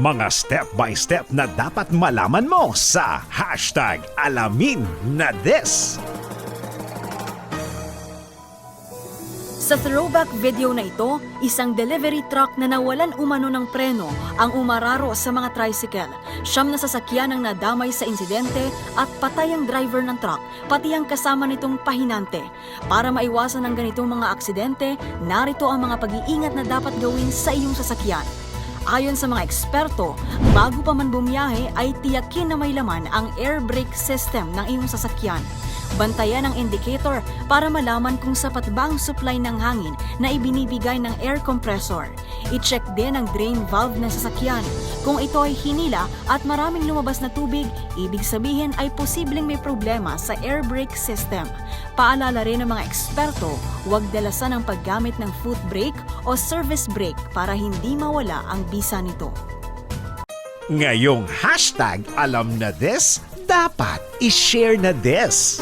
Mga step-by-step na dapat malaman mo sa hashtag alamin na this. Sa throwback video na ito, isang delivery truck na nawalan umano ng preno ang umararo sa mga tricycle. Siyam na sasakyan ang nadamay sa insidente at patay ang driver ng truck, pati ang kasama nitong pahinante. Para maiwasan ang ganitong mga aksidente, narito ang mga pag-iingat na dapat gawin sa iyong sasakyan. Ayon sa mga eksperto, bago pa man bumiyahe ay tiyakin na may laman ang air brake system ng iyong sasakyan. Bantayan ang indicator para malaman kung sapat ba ang supply ng hangin na ibinibigay ng air compressor. I-check din ang drain valve ng sasakyan. Kung ito ay hinila at maraming lumabas na tubig, ibig sabihin ay posibleng may problema sa air brake system. Paalala rin ng mga eksperto, huwag dalasan ang paggamit ng foot brake o service brake para hindi mawala ang bisa nito. Ngayong hashtag alam na this, dapat i-share na this.